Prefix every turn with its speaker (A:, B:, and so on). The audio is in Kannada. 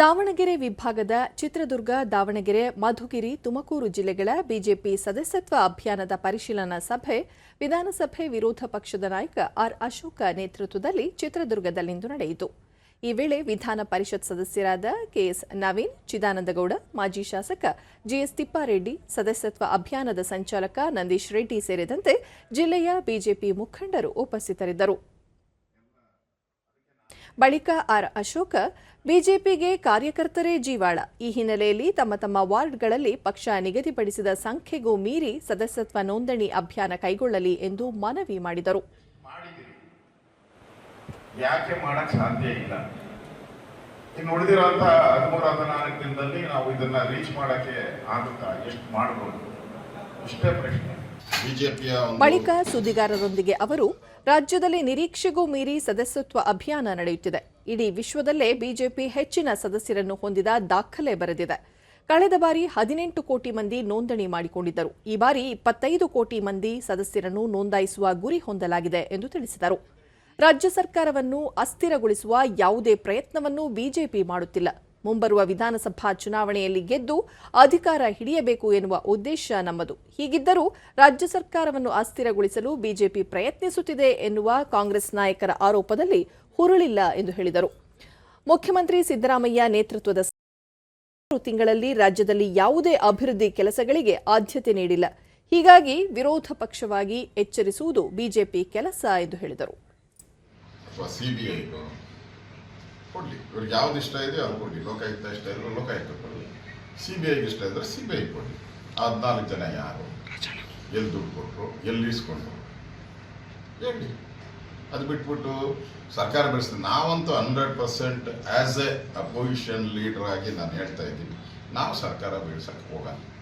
A: ದಾವಣಗೆರೆ ವಿಭಾಗದ ಚಿತ್ರದುರ್ಗ ದಾವಣಗೆರೆ ಮಧುಗಿರಿ ತುಮಕೂರು ಜಿಲ್ಲೆಗಳ ಬಿಜೆಪಿ ಸದಸ್ಯತ್ವ ಅಭಿಯಾನದ ಪರಿಶೀಲನಾ ಸಭೆ ವಿಧಾನಸಭೆ ವಿರೋಧ ಪಕ್ಷದ ನಾಯಕ ಆರ್ ಅಶೋಕ ನೇತೃತ್ವದಲ್ಲಿ ಚಿತ್ರದುರ್ಗದಲ್ಲಿಂದು ನಡೆಯಿತು ಈ ವೇಳೆ ವಿಧಾನ ಪರಿಷತ್ ಸದಸ್ಯರಾದ ಕೆಎಸ್ ನವೀನ್ ಚಿದಾನಂದಗೌಡ ಮಾಜಿ ಶಾಸಕ ಜಿಎಸ್ ತಿಪ್ಪಾರೆಡ್ಡಿ ಸದಸ್ಯತ್ವ ಅಭಿಯಾನದ ಸಂಚಾಲಕ ನಂದೀಶ್ ರೆಡ್ಡಿ ಸೇರಿದಂತೆ ಜಿಲ್ಲೆಯ ಬಿಜೆಪಿ ಮುಖಂಡರು ಉಪಸ್ಥಿತರಿದ್ದರು ಬಳಿಕ ಆರ್ ಅಶೋಕ ಬಿಜೆಪಿಗೆ ಕಾರ್ಯಕರ್ತರೇ ಜೀವಾಳ ಈ ಹಿನ್ನೆಲೆಯಲ್ಲಿ ತಮ್ಮ ತಮ್ಮ ವಾರ್ಡ್ಗಳಲ್ಲಿ ಪಕ್ಷ ನಿಗದಿಪಡಿಸಿದ ಸಂಖ್ಯೆಗೂ ಮೀರಿ ಸದಸ್ಯತ್ವ ನೋಂದಣಿ ಅಭಿಯಾನ ಕೈಗೊಳ್ಳಲಿ ಎಂದು ಮನವಿ ಮಾಡಿದರು
B: ಯಾಕೆ ಸಾಧ್ಯ ಇಲ್ಲ ದಿನದಲ್ಲಿ ನಾವು ಇದನ್ನ ರೀಚ್ ಮಾಡಕ್ಕೆ ಆಗುತ್ತಾ ಎಷ್ಟು ಮಾಡಬಹುದು
A: ಇಷ್ಟೇ ಪ್ರಶ್ನೆ ಬಳಿಕ ಸುದ್ದಿಗಾರರೊಂದಿಗೆ ಅವರು ರಾಜ್ಯದಲ್ಲಿ ನಿರೀಕ್ಷೆಗೂ ಮೀರಿ ಸದಸ್ಯತ್ವ ಅಭಿಯಾನ ನಡೆಯುತ್ತಿದೆ ಇಡೀ ವಿಶ್ವದಲ್ಲೇ ಬಿಜೆಪಿ ಹೆಚ್ಚಿನ ಸದಸ್ಯರನ್ನು ಹೊಂದಿದ ದಾಖಲೆ ಬರೆದಿದೆ ಕಳೆದ ಬಾರಿ ಹದಿನೆಂಟು ಕೋಟಿ ಮಂದಿ ನೋಂದಣಿ ಮಾಡಿಕೊಂಡಿದ್ದರು ಈ ಬಾರಿ ಇಪ್ಪತ್ತೈದು ಕೋಟಿ ಮಂದಿ ಸದಸ್ಯರನ್ನು ನೋಂದಾಯಿಸುವ ಗುರಿ ಹೊಂದಲಾಗಿದೆ ಎಂದು ತಿಳಿಸಿದರು ರಾಜ್ಯ ಸರ್ಕಾರವನ್ನು ಅಸ್ಥಿರಗೊಳಿಸುವ ಯಾವುದೇ ಪ್ರಯತ್ನವನ್ನು ಬಿಜೆಪಿ ಮಾಡುತ್ತಿಲ್ಲ ಮುಂಬರುವ ವಿಧಾನಸಭಾ ಚುನಾವಣೆಯಲ್ಲಿ ಗೆದ್ದು ಅಧಿಕಾರ ಹಿಡಿಯಬೇಕು ಎನ್ನುವ ಉದ್ದೇಶ ನಮ್ಮದು ಹೀಗಿದ್ದರೂ ರಾಜ್ಯ ಸರ್ಕಾರವನ್ನು ಅಸ್ಥಿರಗೊಳಿಸಲು ಬಿಜೆಪಿ ಪ್ರಯತ್ನಿಸುತ್ತಿದೆ ಎನ್ನುವ ಕಾಂಗ್ರೆಸ್ ನಾಯಕರ ಆರೋಪದಲ್ಲಿ ಹುರುಳಿಲ್ಲ ಎಂದು ಹೇಳಿದರು ಮುಖ್ಯಮಂತ್ರಿ ಸಿದ್ದರಾಮಯ್ಯ ನೇತೃತ್ವದ ತಿಂಗಳಲ್ಲಿ ರಾಜ್ಯದಲ್ಲಿ ಯಾವುದೇ ಅಭಿವೃದ್ಧಿ ಕೆಲಸಗಳಿಗೆ ಆದ್ಯತೆ ನೀಡಿಲ್ಲ ಹೀಗಾಗಿ ವಿರೋಧ ಪಕ್ಷವಾಗಿ ಎಚ್ಚರಿಸುವುದು ಬಿಜೆಪಿ ಕೆಲಸ ಎಂದು ಹೇಳಿದರು
B: ಕೊಡಲಿ ಇವ್ರಿಗೆ ಯಾವ್ದು ಇಷ್ಟ ಇದೆಯೋ ಅವ್ರು ಕೊಡಲಿ ಲೋಕಾಯುಕ್ತ ಇಷ್ಟ ಇದ್ರೆ ಲೋಕಾಯುಕ್ತ ಕೊಡಲಿ ಸಿ ಬಿ ಐಗೆ ಇಷ್ಟ ಇದ್ರೆ ಸಿ ಬಿ ಐ ಕೊಡಲಿ ಹದಿನಾಲ್ಕು ಜನ ಯಾರು ಎಲ್ಲಿ ದುಡ್ಡು ಕೊಟ್ಟರು ಎಲ್ಲಿ ಇಸ್ಕೊಂಡ್ರು ಹೇಳಿ ಅದು ಬಿಟ್ಬಿಟ್ಟು ಸರ್ಕಾರ ಬೆಳೆಸ್ತೀನಿ ನಾವಂತೂ hundred percent as a opposition leader ಆಗಿ ನಾನು ಹೇಳ್ತಾ ಇದ್ದೀನಿ ನಾವು ಸರ್ಕಾರ ಬೆಳೆಸೋಕ್ಕೆ ಹೋಗಲ್ಲ